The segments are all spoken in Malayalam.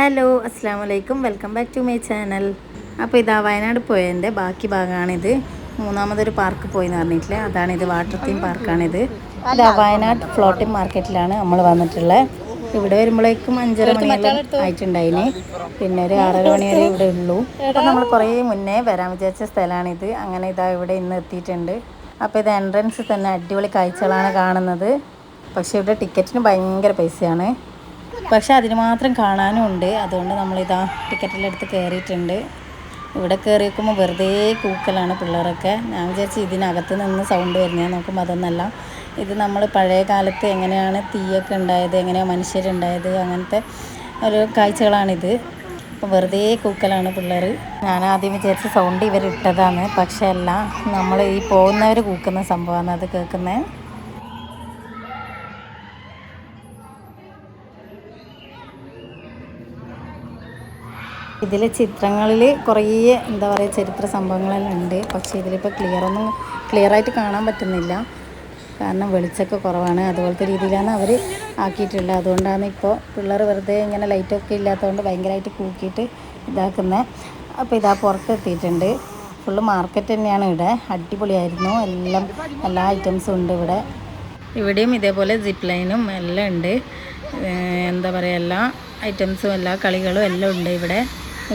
ഹലോ അസ്സാം വലൈക്കും welcome back to my channel. അപ്പോൾ ഇതാ വയനാട് പോയതിന്റെ ബാക്കി ഭാഗമാണിത് മൂന്നാമതൊരു പാർക്ക് പോയി എന്ന് പറഞ്ഞിട്ടില്ലേ? അതാണിത് വാട്ടർ തീം പാർക്കാണിത്. ഇതാ വയനാട് ഫ്ലോട്ടിംഗ് മാർക്കറ്റിലാണ് നമ്മൾ വന്നിട്ടുള്ളത് ഇവിടെ വരുമ്പോഴേക്കും അഞ്ചര മണിയെല്ലാം ആയിട്ടുണ്ടായിന്. പിന്നെ ഒരു ആറര മണി വരെ ഇവിടെ ഉള്ളൂ. അപ്പോൾ നമ്മൾ കുറേ മുന്നേ വരാൻ വിചാരിച്ച സ്ഥലമാണിത് അങ്ങനെ ഇതാ ഇവിടെ ഇന്ന് എത്തിയിട്ടുണ്ട്. അപ്പോൾ ഇത് എൻട്രൻസ് തന്നെ അടിപൊളി കാഴ്ചകളാണ് കാണുന്നത്. പക്ഷേ ഇവിടെ ടിക്കറ്റിന് ഭയങ്കര പൈസയാണ്. പക്ഷെ അതിന് മാത്രം കാണാനും ഉണ്ട്. അതുകൊണ്ട് നമ്മളിതാ ടിക്കറ്റിലെടുത്ത് കയറിയിട്ടുണ്ട്. ഇവിടെ കയറി വെക്കുമ്പോൾ വെറുതെ കൂക്കലാണ് പിള്ളേരൊക്കെ. ഞാൻ വിചാരിച്ച് ഇതിനകത്ത് നിന്ന് സൗണ്ട് വരുന്നത് നോക്കുമ്പോൾ അതൊന്നല്ല. ഇത് നമ്മൾ പഴയ കാലത്ത് എങ്ങനെയാണ് തീയൊക്കെ ഉണ്ടായത് എങ്ങനെയാണ് മനുഷ്യരുണ്ടായത് അങ്ങനത്തെ ഒരു കാഴ്ചകളാണിത്. അപ്പോൾ വെറുതെ കൂക്കലാണ് പിള്ളേർ ഞാൻ ആദ്യം വിചാരിച്ച സൗണ്ട് ഇവരിട്ടതാണ്. പക്ഷേ അല്ല നമ്മൾ ഈ പോകുന്നവർ കൂക്കുന്ന സംഭവമാണ് അത് കേൾക്കുന്നത് ഇതിലെ ചിത്രങ്ങളിൽ കുറേ എന്താ പറയുക ചരിത്ര സംഭവങ്ങളെല്ലാം ഉണ്ട്. പക്ഷേ ഇതിലിപ്പോൾ ക്ലിയർ ഒന്നും ക്ലിയർ ആയിട്ട് കാണാൻ പറ്റുന്നില്ല. കാരണം വെളിച്ചമൊക്കെ കുറവാണ്. അതുപോലത്തെ രീതിയിലാണ് അവർ ആക്കിയിട്ടുള്ളത്. അതുകൊണ്ടാണ് ഇപ്പോൾ പിള്ളേർ വെറുതെ ഇങ്ങനെ ലൈറ്റൊക്കെ ഇല്ലാത്തതുകൊണ്ട് ഭയങ്കരമായിട്ട് കൂക്കിയിട്ട് ഇതാക്കുന്നത് അപ്പോൾ ഇതാ പുറത്ത് എത്തിയിട്ടുണ്ട് ഫുള്ള് മാർക്കറ്റ് തന്നെയാണ് ഇവിടെ. അടിപൊളിയായിരുന്നു. എല്ലാം എല്ലാ ഐറ്റംസും ഉണ്ട് ഇവിടെ. ഇവിടെയും ഇതേപോലെ ജിപ്പ് ലൈനും എല്ലാം ഉണ്ട്. എന്താ പറയുക എല്ലാ ഐറ്റംസും എല്ലാ കളികളും എല്ലാം ഉണ്ട് ഇവിടെ.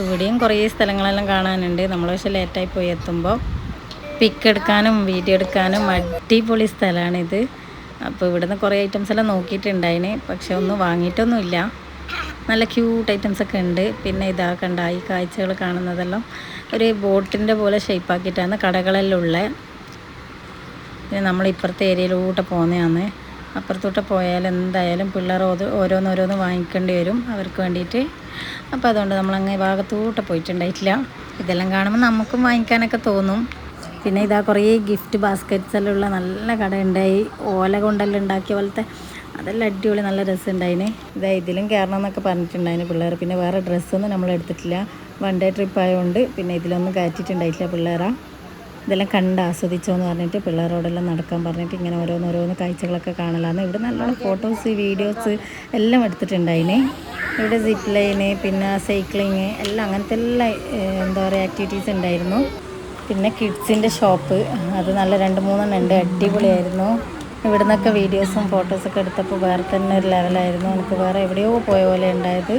ഇവിടെയും കുറേ സ്ഥലങ്ങളെല്ലാം കാണാനുണ്ട്. നമ്മൾ പക്ഷെ ലേറ്റായി പോയി എത്തുമ്പോൾ പിക്ക് എടുക്കാനും വീഡിയോ എടുക്കാനും അടിപൊളി സ്ഥലമാണിത്. അപ്പോൾ ഇവിടുന്ന് കുറേ ഐറ്റംസ് എല്ലാം നോക്കിയിട്ടുണ്ടായിന്. പക്ഷെ ഒന്നും വാങ്ങിയിട്ടൊന്നുമില്ല. നല്ല ക്യൂട്ട് ഐറ്റംസ് ഒക്കെ ഉണ്ട്. പിന്നെ ഇതാ കണ്ട ഈ കാഴ്ചകൾ കാണുന്നതെല്ലാം ഒരു ബോട്ടിന്റെ പോലെ ഷേപ്പാക്കിയിട്ടാണ് കടകളെല്ലാം ഉള്ളത് പിന്നെ നമ്മൾ ഇപ്പുറത്തെ ഏരിയയിലൂടെ പോകുന്നതാണ്. അപ്പുറത്തോട്ട് പോയാൽ എന്തായാലും പിള്ളേർ ഓരോന്നോരോന്ന് വാങ്ങിക്കേണ്ടി വരും അവർക്ക് വേണ്ടിയിട്ട്. അപ്പോൾ അതുകൊണ്ട് നമ്മളങ്ങ് ഭാഗത്തോട്ട് പോയിട്ടുണ്ടായിട്ടില്ല. ഇതെല്ലാം കാണുമ്പോൾ നമുക്കും വാങ്ങിക്കാനൊക്കെ തോന്നും. പിന്നെ ഇതാ കുറേ ഗിഫ്റ്റ് ബാസ്ക്കറ്റ്സ് എല്ലാം ഉള്ള നല്ല കട ഉണ്ടായി ഓല കൊണ്ടെല്ലാം ഉണ്ടാക്കിയ പോലത്തെ അതെല്ലാം അടിപൊളി നല്ല ഡ്രസ്സ് ഉണ്ടായിന്. ഇതാ ഇതിലും കയറണം എന്നൊക്കെ പറഞ്ഞിട്ടുണ്ടായിന് പിള്ളേർ. പിന്നെ വേറെ ഡ്രസ്സൊന്നും നമ്മൾ എടുത്തിട്ടില്ല. വൺ ഡേ ട്രിപ്പ് ആയതുകൊണ്ട് പിന്നെ ഇതിലൊന്നും കയറ്റിയിട്ടുണ്ടായിട്ടില്ല പിള്ളേരാ. ഇതെല്ലാം കണ്ട് ആസ്വദിച്ചോ എന്ന് പറഞ്ഞിട്ട് പിള്ളേരോടെല്ലാം നടക്കാൻ പറഞ്ഞിട്ട് ഇങ്ങനെ ഓരോന്ന് ഓരോന്ന് കാഴ്ചകളൊക്കെ കാണലാന്ന്. ഇവിടെ നല്ലോണം ഫോട്ടോസ് വീഡിയോസ് എല്ലാം എടുത്തിട്ടുണ്ടായിനെ. ഇവിടെ സിപ്പ് ലൈന് പിന്നെ സൈക്ലിങ് എല്ലാം അങ്ങനത്തെ എല്ലാ എന്താ പറയുക ആക്ടിവിറ്റീസ് ഉണ്ടായിരുന്നു. പിന്നെ കിഡ്സിന്റെ ഷോപ്പ് അത് നല്ല രണ്ട് മൂന്നെണ്ണം ഉണ്ട്. അടിപൊളിയായിരുന്നു. ഇവിടുന്നൊക്കെ വീഡിയോസും ഫോട്ടോസൊക്കെ എടുത്തപ്പോൾ വേറെ തന്നെ ഒരു ലെവലായിരുന്നു എനിക്ക് വേറെ എവിടെയോ പോയ പോലെ ഉണ്ടായത്.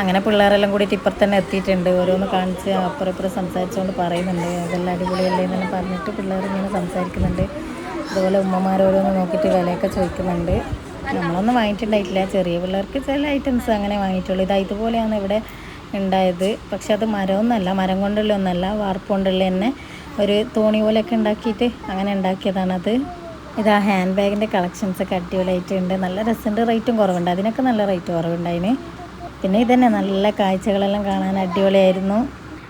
അങ്ങനെ പിള്ളേരെല്ലാം കൂടിയിട്ട് ഇപ്പുറത്ത് തന്നെ എത്തിയിട്ടുണ്ട്. ഓരോന്ന് കാണിച്ച് അപ്പുറം ഇപ്പുറം സംസാരിച്ചുകൊണ്ട് പറയുന്നുണ്ട്. അതെല്ലാം അടിപൊളിയല്ലേ എന്നെല്ലാം പറഞ്ഞിട്ട് പിള്ളേർ ഇങ്ങനെ സംസാരിക്കുന്നുണ്ട്. അതുപോലെ ഉമ്മമാർ ഓരോന്ന് നോക്കിയിട്ട് വിലയൊക്കെ ചോദിക്കുന്നുണ്ട്. നമ്മളൊന്നും വാങ്ങിയിട്ടുണ്ടായിട്ടില്ല. ചെറിയ പിള്ളേർക്ക് ചില ഐറ്റംസ് അങ്ങനെ വാങ്ങിയിട്ടുള്ളൂ. ഇതാ ഇതുപോലെയാണ് ഇവിടെ ഉണ്ടായത്. പക്ഷെ അത് മരമൊന്നുമല്ല മരം കൊണ്ടുള്ള ഒന്നല്ല വാർപ്പ് കൊണ്ടുള്ള തന്നെ ഒരു തോണി പോലെയൊക്കെ ഉണ്ടാക്കിയിട്ട് അങ്ങനെ ഉണ്ടാക്കിയതാണത്. ഇതാ ഹാൻഡ് ബാഗിന്റെ കളക്ഷൻസൊക്കെ അടിപൊളിയായിട്ടുണ്ട്. നല്ല രസമുണ്ട്. റേറ്റും കുറവുണ്ട്. അതിനൊക്കെ നല്ല റേറ്റ് കുറവുണ്ടായിന് പിന്നെ ഇതന്നെ നല്ല കാഴ്ചകളെല്ലാം കാണാൻ അടിപൊളിയായിരുന്നു.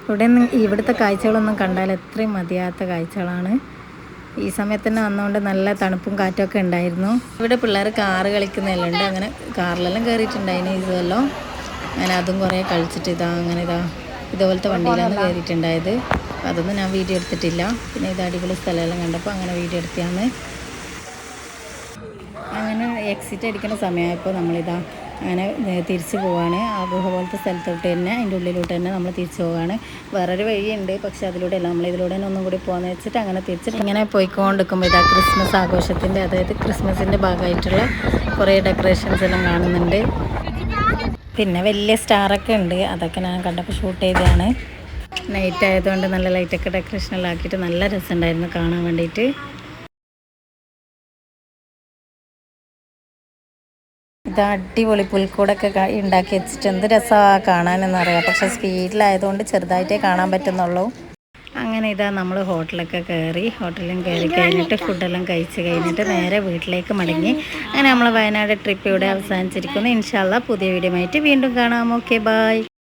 ഇവിടെ നിന്ന് ഇവിടുത്തെ കാഴ്ചകളൊന്നും കണ്ടാൽ എത്രയും മതിയാത്ത കാഴ്ചകളാണ്. ഈ സമയത്ത് തന്നെ വന്നുകൊണ്ട് നല്ല തണുപ്പും കാറ്റൊക്കെ ഉണ്ടായിരുന്നു. ഇവിടെ പിള്ളേർ കാറ് കളിക്കുന്നതെല്ലാം ഉണ്ട്. അങ്ങനെ കാറിലെല്ലാം കയറിയിട്ടുണ്ടായിരുന്നു ഇതെല്ലാം അങ്ങനെ അതും കുറേ കളിച്ചിട്ട് ഇതാ അങ്ങനെ ഇതാ ഇതുപോലത്തെ വണ്ടിയിലാണ് കയറിയിട്ടുണ്ടായത് അതൊന്നും ഞാൻ വീഡിയോ എടുത്തിട്ടില്ല. പിന്നെ ഇത് അടിപൊളി സ്ഥലമെല്ലാം കണ്ടപ്പോൾ അങ്ങനെ വീഡിയോ എടുത്തിയാണ് അങ്ങനെ എക്സിറ്റ് അടിക്കുന്ന സമയമായപ്പോൾ നമ്മളിതാ അങ്ങനെ തിരിച്ചു പോവാണ്. ആ ഗുഹ പോലത്തെ സ്ഥലത്തോട്ട് തന്നെ അതിന്റെ ഉള്ളിലോട്ട് തന്നെ നമ്മൾ തിരിച്ചു പോവാണ്. വേറൊരു വഴിയുണ്ട് പക്ഷെ അതിലൂടെ അല്ല. നമ്മൾ ഇതിലൂടെ തന്നെ ഒന്നും കൂടി പോകാന്ന് വെച്ചിട്ട് അങ്ങനെ തിരിച്ചിട്ട് ഇങ്ങനെ പോയിക്കൊണ്ടിരിക്കുമ്പോൾ ഇതാ ക്രിസ്മസ് ആഘോഷത്തിന്റെ അതായത് ക്രിസ്മസിന്റെ ഭാഗമായിട്ടുള്ള കുറേ ഡെക്കറേഷൻസ് എല്ലാം കാണുന്നുണ്ട്. പിന്നെ വലിയ സ്റ്റാറൊക്കെ ഉണ്ട്. അതൊക്കെ ഞാൻ കണ്ടപ്പോൾ ഷൂട്ട് ചെയ്തതാണ്. നൈറ്റ് ആയതുകൊണ്ട് നല്ല ലൈറ്റൊക്കെ ഡെക്കറേഷനെല്ലാം ആക്കിയിട്ട് നല്ല രസമുണ്ടായിരുന്നു കാണാൻ വേണ്ടിയിട്ട്. ഇത് അടിപൊളി പുൽക്കൂടൊക്കെ ഉണ്ടാക്കി വെച്ചിട്ട് എന്ത് രസമാണ് കാണാനെന്ന് അറിയാം. പക്ഷെ സ്പീഡിലായതുകൊണ്ട് ചെറുതായിട്ടേ കാണാൻ പറ്റുന്നുള്ളൂ. അങ്ങനെ ഇതാ നമ്മൾ ഹോട്ടലൊക്കെ കയറി ഹോട്ടലും കയറി കഴിഞ്ഞിട്ട് ഫുഡെല്ലാം കഴിച്ച് കഴിഞ്ഞിട്ട് നേരെ വീട്ടിലേക്ക് മടങ്ങി. അങ്ങനെ നമ്മൾ വയനാട് ട്രിപ്പ് ഇവിടെ അവസാനിച്ചിരിക്കുന്നു. ഇൻഷാല്ല പുതിയ വീഡിയോ ആയിട്ട് വീണ്ടും കാണാം. Okay bye